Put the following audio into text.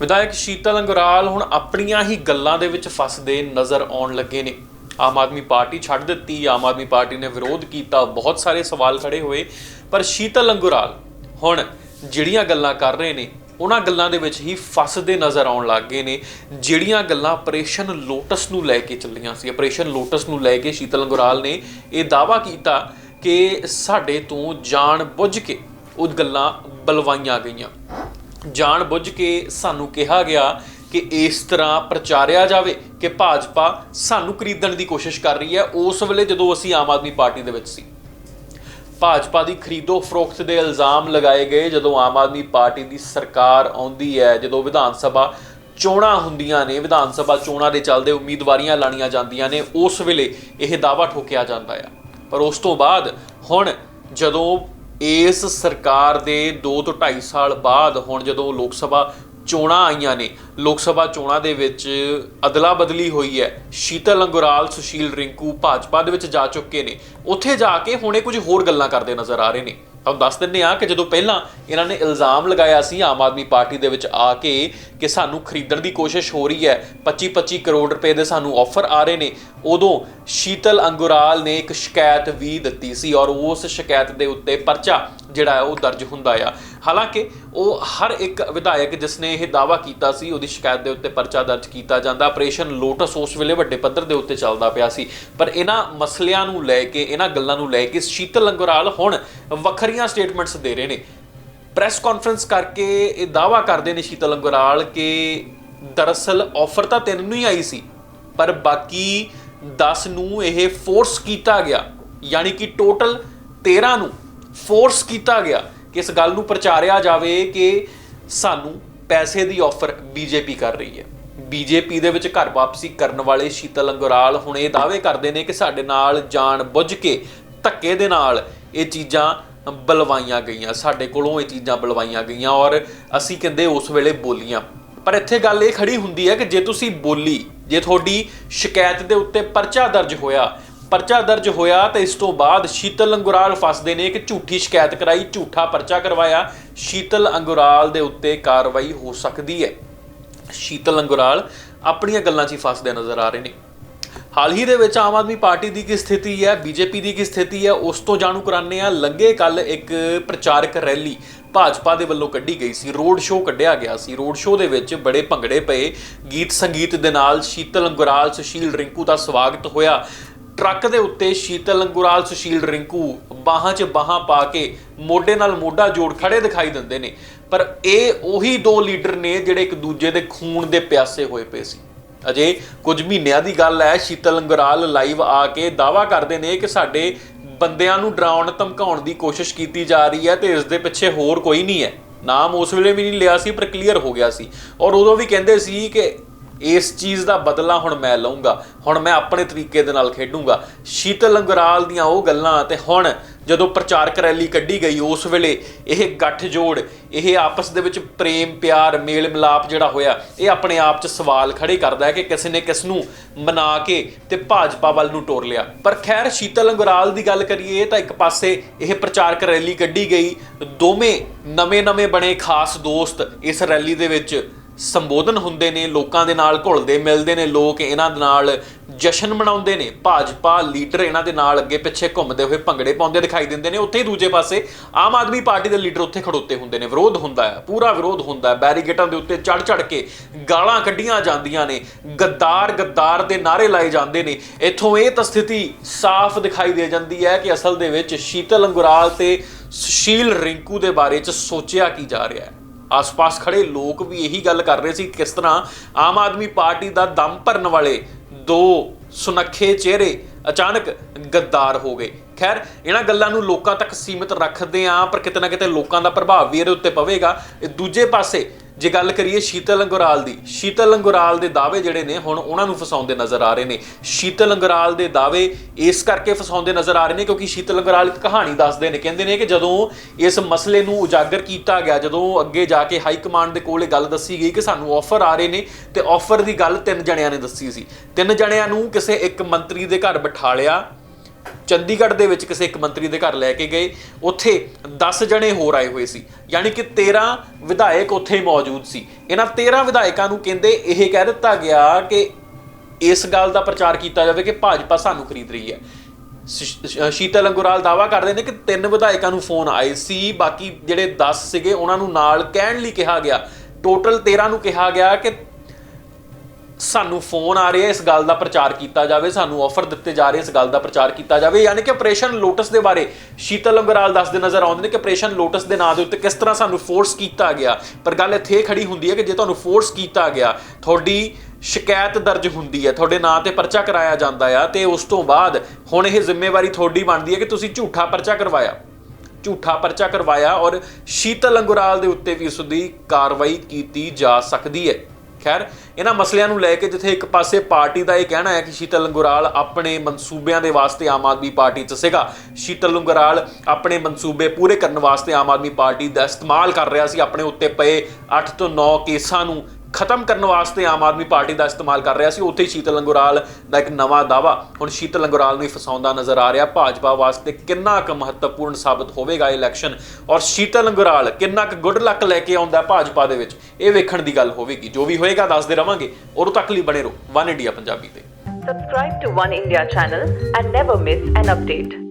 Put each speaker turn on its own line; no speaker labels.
ਵਿਧਾਇਕ ਸ਼ੀਤਲ ਅੰਗਰਾਲ ਹੁਣ ਆਪਣੀਆਂ ਹੀ ਗੱਲਾਂ ਦੇ ਵਿੱਚ ਫਸਦੇ ਨਜ਼ਰ ਆਉਣ ਲੱਗੇ ਨੇ। ਆਮ ਆਦਮੀ ਪਾਰਟੀ ਛੱਡ ਦਿੱਤੀ, ਆਮ ਆਦਮੀ ਪਾਰਟੀ ਨੇ ਵਿਰੋਧ ਕੀਤਾ, ਬਹੁਤ ਸਾਰੇ ਸਵਾਲ ਖੜੇ ਹੋਏ, ਪਰ ਸ਼ੀਤਲ ਅੰਗਰਾਲ ਹੁਣ ਜਿਹੜੀਆਂ ਗੱਲਾਂ ਕਰ ਰਹੇ ਨੇ, ਉਹਨਾਂ ਗੱਲਾਂ ਦੇ ਵਿੱਚ ਹੀ ਫਸਦੇ ਨਜ਼ਰ ਆਉਣ ਲੱਗ ਗਏ ਨੇ। ਜਿਹੜੀਆਂ ਗੱਲਾਂ ਆਪਰੇਸ਼ਨ ਲੋਟਸ ਨੂੰ ਲੈ ਕੇ ਚੱਲੀਆਂ ਸੀ, ਆਪਰੇਸ਼ਨ ਲੋਟਸ ਨੂੰ ਲੈ ਕੇ ਸ਼ੀਤਲ ਅੰਗਰਾਲ ਨੇ ਇਹ ਦਾਵਾ ਕੀਤਾ ਕਿ ਸਾਡੇ ਤੋਂ ਜਾਣ ਬੁੱਝ ਕੇ ਉਹ ਗੱਲਾਂ ਬਲਵਾਈਆਂ ਗਈਆਂ। ਜਾਣ ਬੁੱਝ ਕੇ ਸਾਨੂੰ ਕਿਹਾ ਗਿਆ ਕਿ ਇਸ ਤਰ੍ਹਾਂ ਪ੍ਰਚਾਰਿਆ ਜਾਵੇ ਕਿ ਭਾਜਪਾ ਸਾਨੂੰ ਖਰੀਦਣ ਦੀ ਕੋਸ਼ਿਸ਼ ਕਰ ਰਹੀ ਹੈ, ਉਸ ਵੇਲੇ ਜਦੋਂ ਅਸੀਂ ਆਮ ਆਦਮੀ ਪਾਰਟੀ ਦੇ ਵਿੱਚ ਸੀ। ਭਾਜਪਾ ਦੀ ਖਰੀਦੋ ਫਰੋਖਤ ਦੇ ਇਲਜ਼ਾਮ ਲਗਾਏ ਗਏ ਜਦੋਂ ਆਮ ਆਦਮੀ ਪਾਰਟੀ ਦੀ ਸਰਕਾਰ ਆਉਂਦੀ ਹੈ, ਜਦੋਂ ਵਿਧਾਨ ਸਭਾ ਚੋਣਾਂ ਹੁੰਦੀਆਂ ਨੇ, ਵਿਧਾਨ ਸਭਾ ਚੋਣਾਂ ਦੇ ਚੱਲਦੇ ਉਮੀਦਵਾਰੀਆਂ ਲਾਣੀਆਂ ਜਾਂਦੀਆਂ ਨੇ, ਉਸ ਵੇਲੇ ਇਹ ਦਾਵਾ ਠੋਕਿਆ ਜਾਂਦਾ ਆ। ਪਰ ਉਸ ਤੋਂ ਬਾਅਦ ਹੁਣ ਜਦੋਂ ਇਸ ਸਰਕਾਰ ਦੇ 2 ਤੋਂ 2.5 ਸਾਲ ਬਾਅਦ ਹੁਣ ਜਦੋਂ ਲੋਕ ਸਭਾ ਚੋਣਾਂ ਆਈਆਂ ਨੇ, ਲੋਕ ਸਭਾ ਚੋਣਾਂ ਦੇ ਵਿੱਚ ਅਦਲਾ ਬਦਲੀ ਹੋਈ ਹੈ। ਸ਼ੀਤਲ ਅੰਗੁਰਾਲ, ਸੁਸ਼ੀਲ ਰਿੰਕੂ ਭਾਜਪਾ ਦੇ ਵਿੱਚ ਜਾ ਚੁੱਕੇ ਨੇ। ਉੱਥੇ ਜਾ ਕੇ ਹੁਣੇ ਕੁਝ ਹੋਰ ਗੱਲਾਂ ਕਰਦੇ ਨਜ਼ਰ ਆ ਰਹੇ ਨੇ। ਤੁਹਾਨੂੰ ਦੱਸ ਦਿੰਦੇ ਆ ਕਿ ਜਦੋਂ ਪਹਿਲਾਂ ਇਹਨਾਂ ਨੇ ਇਲਜ਼ਾਮ ਲਗਾਇਆ ਸੀ, ਆਮ ਆਦਮੀ ਪਾਰਟੀ ਦੇ ਵਿੱਚ ਆ ਕੇ ਕਿ ਸਾਨੂੰ ਖਰੀਦਣ ਦੀ ਕੋਸ਼ਿਸ਼ ਹੋ ਰਹੀ ਹੈ 25-25 ਕਰੋੜ ਰੁਪਏ ਦੇ ਸਾਨੂੰ ਆਫਰ ਆ ਰਹੇ ਨੇ, ਉਦੋਂ ਸ਼ੀਤਲ ਅੰਗੁਰਾਲ ਨੇ ਇੱਕ ਸ਼ਿਕਾਇਤ ਵੀ ਦਿੱਤੀ ਸੀ ਔਰ ਉਸ ਸ਼ਿਕਾਇਤ ਦੇ ਉੱਤੇ ਪਰਚਾ ਜਿਹੜਾ ਹੈ ਉਹ ਦਰਜ ਹੁੰਦਾ ਆ। ਹਾਲਾਂਕਿ ਉਹ ਹਰ ਇੱਕ ਵਿਧਾਇਕ ਜਿਸ ਨੇ ਇਹ ਦਾਵਾ ਕੀਤਾ ਸੀ, ਉਹਦੀ ਸ਼ਿਕਾਇਤ ਦੇ ਉੱਤੇ ਪਰਚਾ ਦਰਜ ਕੀਤਾ ਜਾਂਦਾ। ਆਪਰੇਸ਼ਨ ਲੋਟਸ ਉਸ ਵੇਲੇ ਵੱਡੇ ਪੱਧਰ ਦੇ ਉੱਤੇ ਚੱਲਦਾ ਪਿਆ ਸੀ। ਪਰ ਇਹਨਾਂ ਮਸਲਿਆਂ ਨੂੰ ਲੈ ਕੇ, ਇਹਨਾਂ ਗੱਲਾਂ ਨੂੰ ਲੈ ਕੇ ਸ਼ੀਤਲ ਅੰਗਰਾਲ ਹੁਣ ਵੱਖਰੀਆਂ ਸਟੇਟਮੈਂਟਸ ਦੇ ਰਹੇ ਨੇ। ਪ੍ਰੈਸ ਕਾਨਫਰੰਸ ਕਰਕੇ ਇਹ ਦਾਵਾ ਕਰਦੇ ਨੇ ਸ਼ੀਤਲ ਅੰਗਰਾਲ ਕਿ ਦਰਅਸਲ ਆਫਰ ਤਾਂ ਤਿੰਨ ਨੂੰ ਹੀ ਆਈ ਸੀ, ਪਰ ਬਾਕੀ 10 ਨੂੰ ਇਹ ਫੋਰਸ ਕੀਤਾ ਗਿਆ। ਯਾਨੀ ਕਿ ਟੋਟਲ 13 ਨੂੰ ਫੋਰਸ ਕੀਤਾ ਗਿਆ। ਕਿ ਇਸ ਗੱਲ ਨੂੰ ਪ੍ਰਚਾਰਿਆ ਜਾਵੇ ਕਿ ਸਾਨੂੰ ਪੈਸੇ ਦੀ ਆਫਰ ਬੀਜੇਪੀ ਕਰ ਰਹੀ ਹੈ। ਬੀਜੇਪੀ ਦੇ ਵਿੱਚ ਘਰ ਵਾਪਸੀ ਕਰਨ ਵਾਲੇ ਸ਼ੀਤਲ ਅੰਗਰਾਲ ਹੁਣ ਇਹ ਦਾਅਵੇ ਕਰਦੇ ਨੇ ਕਿ ਸਾਡੇ ਨਾਲ ਜਾਣ ਬੁੱਝ ਕੇ ਧੱਕੇ ਦੇ ਨਾਲ ਇਹ ਚੀਜ਼ਾਂ ਬਲਵਾਈਆਂ ਗਈਆਂ। ਸਾਡੇ ਕੋਲੋਂ ਇਹ ਚੀਜ਼ਾਂ ਬਲਵਾਈਆਂ ਗਈਆਂ ਔਰ ਅਸੀਂ ਕਹਿੰਦੇ ਉਸ ਵੇਲੇ ਬੋਲੀਆਂ। ਪਰ ਇੱਥੇ ਗੱਲ ਇਹ ਖੜੀ ਹੁੰਦੀ ਹੈ ਕਿ ਜੇ ਤੁਸੀਂ ਬੋਲੀ, ਜੇ ਤੁਹਾਡੀ ਸ਼ਿਕਾਇਤ ਦੇ ਉੱਤੇ ਪਰਚਾ ਦਰਜ ਹੋਇਆ ਪਰਚਾ ਦਰਜ ਹੋਇਆ ਤੇ ਇਸ ਤੋਂ ਬਾਅਦ ਸ਼ੀਤਲ ਅੰਗੁਰਾਲ ਫਸਦੇ ਨੇ ਕਿ ਝੂਠੀ ਸ਼ਿਕਾਇਤ ਕਰਾਈ, ਝੂਠਾ ਪਰਚਾ ਕਰਵਾਇਆ। ਸ਼ੀਤਲ ਅੰਗੁਰਾਲ ਦੇ ਉੱਤੇ ਕਾਰਵਾਈ ਹੋ ਸਕਦੀ ਹੈ। ਸ਼ੀਤਲ ਅੰਗੁਰਾਲ ਆਪਣੀਆਂ ਗੱਲਾਂ 'ਚ ਹੀ ਫਸਦੇ ਨਜ਼ਰ ਆ ਰਹੇ ਨੇ। ਹਾਲ ਹੀ ਦੇ ਵਿੱਚ ਆਮ ਆਦਮੀ ਪਾਰਟੀ ਦੀ ਕੀ ਸਥਿਤੀ ਹੈ, ਬੀਜੇਪੀ ਦੀ ਕੀ ਸਥਿਤੀ ਹੈ, ਉਸ ਤੋਂ ਜਾਣੂ ਕਰਾਨੇ ਆ ਲੰਗੇ ਕੱਲ ਇੱਕ ਪ੍ਰਚਾਰਕ ਰੈਲੀ ਭਾਜਪਾ ਦੇ ਵੱਲੋਂ ਕੱਢੀ ਗਈ ਸੀ। ਰੋਡ ਸ਼ੋਅ ਕੱਢਿਆ ਗਿਆ ਸੀ। ਰੋਡ ਸ਼ੋਅ ਦੇ ਵਿੱਚ ਬੜੇ ਭੰਗੜੇ ਪਏ। ਗੀਤ ਸੰਗੀਤ ਦੇ ਨਾਲ ਸ਼ੀਤਲ ਅੰਗੁਰਾਲ, ਸੁਸ਼ੀਲ ਰਿੰਕੂ ਦਾ ਸਵਾਗਤ ਹੋਇਆ। ਟਰੱਕ ਦੇ ਉੱਤੇ ਸ਼ੀਤਲ ਅੰਗੁਰਾਲ ਸੁਸ਼ੀਲ, ਰਿੰਕੂ ਬਾਹਾਂ 'ਚ ਬਾਹਾਂ ਪਾ ਕੇ ਮੋਢੇ ਨਾਲ ਮੋਢਾ ਜੋੜ ਖੜੇ ਦਿਖਾਈ ਦਿੰਦੇ ਨੇ। ਪਰ ਇਹ ਉਹੀ ਦੋ ਲੀਡਰ ਨੇ ਜਿਹੜੇ ਇੱਕ ਦੂਜੇ ਦੇ ਖੂਨ ਦੇ ਪਿਆਸੇ ਹੋਏ ਪਏ ਸੀ। ਅਜੇ ਕੁਝ ਮਹੀਨਿਆਂ ਦੀ ਗੱਲ ਹੈ, ਸ਼ੀਤਲ ਅੰਗਰਾਲ ਲਾਈਵ ਆ ਕੇ ਦਾਵਾ ਕਰਦੇ ਨੇ ਕਿ ਸਾਡੇ ਬੰਦਿਆਂ ਨੂੰ ਡਰਾਉਣ, ਧਮਕਾਉਣ ਦੀ ਕੋਸ਼ਿਸ਼ ਕੀਤੀ ਜਾ ਰਹੀ ਹੈ ਤੇ ਇਸ ਦੇ ਪਿੱਛੇ ਹੋਰ ਕੋਈ ਨਹੀਂ ਹੈ। ਨਾਮ ਉਸ ਵੇਲੇ ਵੀ ਨਹੀਂ ਲਿਆ ਸੀ, ਪਰ ਕਲੀਅਰ ਹੋ ਗਿਆ ਸੀ। ਔਰ ਉਦੋਂ ਵੀ ਕਹਿੰਦੇ ਸੀ ਕਿ ਇਸ ਚੀਜ਼ ਦਾ ਬਦਲਾ ਹੁਣ ਮੈਂ ਲਵਾਂਗਾ ਹੁਣ ਮੈਂ ਆਪਣੇ ਤਰੀਕੇ ਦੇ ਨਾਲ ਖੇਡੂੰਗਾ। ਸ਼ੀਤਲ ਅੰਗਰਾਲ ਦੀਆਂ ਉਹ ਗੱਲਾਂ ਤੇ ਹੁਣ ਜਦੋਂ ਪ੍ਰਚਾਰਕ ਰੈਲੀ ਕੱਢੀ ਗਈ, ਉਸ ਵੇਲੇ ਇਹ ਗੱਠ ਜੋੜ ਇਹ ਆਪਸ ਦੇ ਵਿੱਚ ਪ੍ਰੇਮ, ਪਿਆਰ, ਮੇਲ ਮਿਲਾਪ ਜਿਹੜਾ ਹੋਇਆ, ਇਹ ਆਪਣੇ ਆਪ 'ਚ ਸਵਾਲ ਖੜੇ ਕਰਦਾ ਹੈ ਕਿ ਕਿਸੇ ਨੇ ਕਿਸ ਨੂੰ ਮਨਾ ਕੇ ਤੇ ਭਾਜਪਾ ਵੱਲ ਨੂੰ ਟੋਰ ਲਿਆ। ਪਰ ਖੈਰ ਸ਼ੀਤਲ ਅੰਗਰਾਲ ਦੀ ਗੱਲ ਕਰੀਏ ਤਾਂ ਇੱਕ ਪਾਸੇ ਇਹ ਪ੍ਰਚਾਰਕ ਰੈਲੀ ਕੱਢੀ ਗਈ, ਦੋਵੇਂ ਨਵੇਂ-ਨਵੇਂ ਬਣੇ ਖਾਸ ਦੋਸਤ ਇਸ ਰੈਲੀ ਦੇ ਵਿੱਚ ਸੰਬੋਧਨ ਹੁੰਦੇ ਨੇ, ਲੋਕਾਂ ਦੇ ਨਾਲ ਘੁਲਦੇ ਮਿਲਦੇ ਨੇ, ਲੋਕ ਇਹਨਾਂ ਦੇ ਨਾਲ ਜਸ਼ਨ ਮਨਾਉਂਦੇ ਨੇ। ਭਾਜਪਾ ਲੀਡਰ ਇਹਨਾਂ ਦੇ ਨਾਲ ਅੱਗੇ ਪਿੱਛੇ ਘੁੰਮਦੇ ਹੋਏ ਭੰਗੜੇ ਪਾਉਂਦੇ ਦਿਖਾਈ ਦਿੰਦੇ ਨੇ। ਉੱਥੇ ਹੀ ਦੂਜੇ ਪਾਸੇ ਆਮ ਆਦਮੀ ਪਾਰਟੀ ਦੇ ਲੀਡਰ ਉੱਥੇ ਖੜੋਤੇ ਹੁੰਦੇ ਨੇ। ਵਿਰੋਧ ਹੁੰਦਾ ਹੈ, ਪੂਰਾ ਵਿਰੋਧ ਹੁੰਦਾ ਹੈ। ਬੈਰੀਗੇਟਾਂ ਦੇ ਉੱਤੇ ਚੜ ਚੜ ਕੇ ਗਾਲਾਂ ਕੱਢੀਆਂ ਜਾਂਦੀਆਂ ਨੇ। ਗੱਦਾਰ ਗੱਦਾਰ ਦੇ ਨਾਰੇ ਲਾਏ ਜਾਂਦੇ ਨੇ। ਇੱਥੋਂ ਇਹ ਤਾਂ ਸਥਿਤੀ ਸਾਫ਼ ਦਿਖਾਈ ਦੇ ਜਾਂਦੀ ਹੈ ਕਿ ਅਸਲ ਦੇ ਵਿੱਚ ਸ਼ੀਤਲ ਅੰਗੁਰਾਲ ਤੇ ਸੁਸ਼ੀਲ ਰਿੰਕੂ ਦੇ ਬਾਰੇ ਚ ਸੋਚਿਆ ਕੀ ਜਾ ਰਿਹਾ ਹੈ। ਆਸ-ਪਾਸ ਖੜੇ ਲੋਕ ਵੀ ਇਹੀ ਗੱਲ ਕਰ ਰਹੇ ਸੀ ਕਿਸ ਤਰ੍ਹਾਂ ਆਮ ਆਦਮੀ ਪਾਰਟੀ ਦਾ ਦਮ ਭਰਨ ਵਾਲੇ ਦੋ ਸੁਨੱਖੇ ਚਿਹਰੇ ਅਚਾਨਕ ਗੱਦਾਰ ਹੋ ਗਏ। ਖੈਰ, ਇਹਨਾਂ ਗੱਲਾਂ ਨੂੰ ਲੋਕਾਂ ਤੱਕ ਸੀਮਿਤ ਰੱਖਦੇ ਆਂ, ਪਰ ਕਿਤੇ ਨਾ ਕਿਤੇ ਲੋਕਾਂ ਦਾ ਪ੍ਰਭਾਵ ਵੀ ਇਹਦੇ ਉੱਤੇ ਪਵੇਗਾ। ਇਹ ਦੂਜੇ ਪਾਸੇ ਜੇ ਗੱਲ ਕਰੀਏ ਸ਼ੀਤਲ ਅੰਗੁਰਾਲ ਦੀ, ਸ਼ੀਤਲ ਅੰਗੁਰਾਲ ਦੇ ਦਾਅਵੇ ਜਿਹੜੇ ਨੇ ਹੁਣ ਉਹਨਾਂ ਨੂੰ ਫਸਾਉਂਦੇ ਨਜ਼ਰ ਆ ਰਹੇ ਨੇ। ਸ਼ੀਤਲ ਅੰਗੁਰਾਲ ਦੇ ਦਾਅਵੇ ਇਸ ਕਰਕੇ ਫਸਾਉਂਦੇ ਨਜ਼ਰ ਆ ਰਹੇ ਨੇ ਕਿਉਂਕਿ ਸ਼ੀਤਲ ਅੰਗੁਰਾਲ ਇੱਕ ਕਹਾਣੀ ਦੱਸਦੇ ਨੇ। ਕਹਿੰਦੇ ਨੇ ਕਿ ਜਦੋਂ ਇਸ ਮਸਲੇ ਨੂੰ ਉਜਾਗਰ ਕੀਤਾ ਗਿਆ, ਜਦੋਂ ਅੱਗੇ ਜਾ ਕੇ ਹਾਈ ਕਮਾਂਡ ਦੇ ਕੋਲ ਇਹ ਗੱਲ ਦੱਸੀ ਗਈ ਕਿ ਸਾਨੂੰ ਆਫਰ ਆ ਰਹੇ ਨੇ ਤੇ ਆਫਰ ਦੀ ਗੱਲ ਤਿੰਨ ਜਣਿਆਂ ਨੇ ਦੱਸੀ ਸੀ। ਤਿੰਨ ਜਣਿਆਂ ਨੂੰ ਕਿਸੇ ਇੱਕ ਮੰਤਰੀ ਦੇ ਘਰ ਬਿਠਾ ਲਿਆ। ਚੰਡੀਗੜ੍ਹ ਦੇ ਵਿੱਚ ਕਿਸੇ ਇੱਕ ਮੰਤਰੀ ਦੇ ਘਰ ਲੈ ਕੇ ਗਏ। ਉੱਥੇ 10 ਜਣੇ ਹੋਰ ਆਏ ਹੋਏ ਸੀ। ਯਾਨੀ ਕਿ 13 ਵਿਧਾਇਕ ਉੱਥੇ ਮੌਜੂਦ ਸੀ। ਇਹਨਾਂ 13 ਵਿਧਾਇਕਾਂ ਨੂੰ ਕਹਿੰਦੇ ਇਹ ਕਹਿ ਦਿੱਤਾ ਗਿਆ ਕਿ ਇਸ ਗੱਲ ਦਾ ਪ੍ਰਚਾਰ ਕੀਤਾ ਜਾਵੇ ਕਿ ਭਾਜਪਾ ਸਾਨੂੰ ਖਰੀਦ ਰਹੀ ਹੈ। ਸ਼ੀਤਲ ਅੰਗੁਰਾਲ ਦਾਵਾ ਕਰਦੇ ਨੇ ਕਿ ਤਿੰਨ ਵਿਧਾਇਕਾਂ ਨੂੰ ਫੋਨ ਆਏ ਸੀ। ਬਾਕੀ ਜਿਹੜੇ 10 ਸੀਗੇ, ਉਹਨਾਂ ਨੂੰ ਨਾਲ ਕਹਿਣ ਲਈ ਕਿਹਾ ਗਿਆ। ਟੋਟਲ 13 ਨੂੰ ਕਿਹਾ ਗਿਆ ਕਿ ਸਾਨੂੰ ਫੋਨ ਆ ਰਿਹਾ ਇਸ ਗੱਲ ਦਾ ਪ੍ਰਚਾਰ ਕੀਤਾ ਜਾਵੇ, ਸਾਨੂੰ ਆਫਰ ਦਿੱਤੇ ਜਾ ਰਹੇ ਇਸ ਗੱਲ ਦਾ ਪ੍ਰਚਾਰ ਕੀਤਾ ਜਾਵੇ। ਯਾਨੀ ਕਿ ਆਪਰੇਸ਼ਨ ਲੋਟਸ ਦੇ ਬਾਰੇ ਸ਼ੀਤਲ ਅੰਗਰਾਲ ਦੱਸਦੇ ਨਜ਼ਰ ਆਉਂਦੇ ਨੇ ਕਿ ਆਪਰੇਸ਼ਨ ਲੋਟਸ ਦੇ ਨਾਂ ਦੇ ਉੱਤੇ ਕਿਸ ਤਰ੍ਹਾਂ ਸਾਨੂੰ ਫੋਰਸ ਕੀਤਾ ਗਿਆ। ਪਰ ਗੱਲ ਇੱਥੇ ਇਹ ਖੜੀ ਹੁੰਦੀ ਹੈ ਕਿ ਜੇ ਤੁਹਾਨੂੰ ਫੋਰਸ ਕੀਤਾ ਗਿਆ, ਤੁਹਾਡੀ ਸ਼ਿਕਾਇਤ ਦਰਜ ਹੁੰਦੀ ਹੈ, ਤੁਹਾਡੇ ਨਾਂ ਤੇ ਪਰਚਾ ਕਰਾਇਆ ਜਾਂਦਾ ਆ, ਤੇ ਉਸ ਤੋਂ ਬਾਅਦ ਹੁਣ ਇਹ ਜ਼ਿੰਮੇਵਾਰੀ ਤੁਹਾਡੀ ਬਣਦੀ ਹੈ ਕਿ ਤੁਸੀਂ ਝੂਠਾ ਪਰਚਾ ਕਰਵਾਇਆ। ਝੂਠਾ ਪਰਚਾ ਕਰਵਾਇਆ ਔਰ ਸ਼ੀਤਲ ਅੰਗੁਰਾਲ ਦੇ ਉੱਤੇ ਵੀ ਉਸ ਦੀ ਕਾਰਵਾਈ ਕੀਤੀ ਜਾ ਸਕਦੀ ਹੈ। ਖੈਰ, ਇਹਨਾਂ ਮਸਲਿਆਂ ਨੂੰ ਲੈ ਕੇ ਜਿੱਥੇ ਇੱਕ ਪਾਸੇ ਪਾਰਟੀ ਦਾ ਇਹ ਕਹਿਣਾ ਹੈ ਕਿ ਸ਼ੀਤਲ ਅੰਗੁਰਾਲ ਆਪਣੇ ਮਨਸੂਬਿਆਂ ਦੇ ਵਾਸਤੇ ਆਮ ਆਦਮੀ ਪਾਰਟੀ 'ਚ ਸੀਗਾ। ਸ਼ੀਤਲ ਅੰਗੁਰਾਲ ਆਪਣੇ ਮਨਸੂਬੇ ਪੂਰੇ ਕਰਨ ਵਾਸਤੇ ਆਮ ਆਦਮੀ ਪਾਰਟੀ ਦਾ ਇਸਤੇਮਾਲ ਕਰ ਰਿਹਾ ਸੀ। ਆਪਣੇ ਉੱਤੇ ਪਏ 8 ਤੋਂ 9 ਕੇਸਾਂ ਨੂੰ ਖਤਮ ਕਰਨ ਵਾਸਤੇ ਆਮ ਆਦਮੀ ਪਾਰਟੀ ਦਾ ਇਸਤੇਮਾਲ ਕਰ ਰਿਹਾ ਸੀ। ਉੱਥੇ ਹੀ ਸ਼ੀਤਲ ਅੰਗੁਰਾਲ ਦਾ ਇੱਕ ਨਵਾਂ ਦਾਵਾ ਹੁਣ ਸ਼ੀਤਲ ਅੰਗੁਰਾਲ ਨੂੰ ਫਸਾਉਂਦਾ ਨਜ਼ਰ ਆ ਰਿਹਾ। ਭਾਜਪਾ ਵਾਸਤੇ ਕਿੰਨਾ ਕੁ ਮਹੱਤਵਪੂਰਨ ਸਾਬਤ ਹੋਵੇਗਾ ਇਲੈਕਸ਼ਨ? ਔਰ ਸ਼ੀਤਲ ਅੰਗੁਰਾਲ ਕਿੰਨਾ ਕੁ ਗੁੱਡ ਲੱਕ ਲੈ ਕੇ ਆਉਂਦਾ ਭਾਜਪਾ ਦੇ ਵਿੱਚ? ਇਹ ਵੇਖਣ ਦੀ ਗੱਲ ਹੋਵੇਗੀ। ਜੋ ਵੀ ਹੋਏਗਾ ਦੱਸਦੇ ਰਵਾਂਗੇ। ਉਦੋਂ ਤੱਕ ਲਈ ਬਣੇ ਰਹੋ। ਵਨ ਇੰਡੀਆ ਪੰਜਾਬੀ ਤੇ।
Subscribe to One India channel and never miss an update.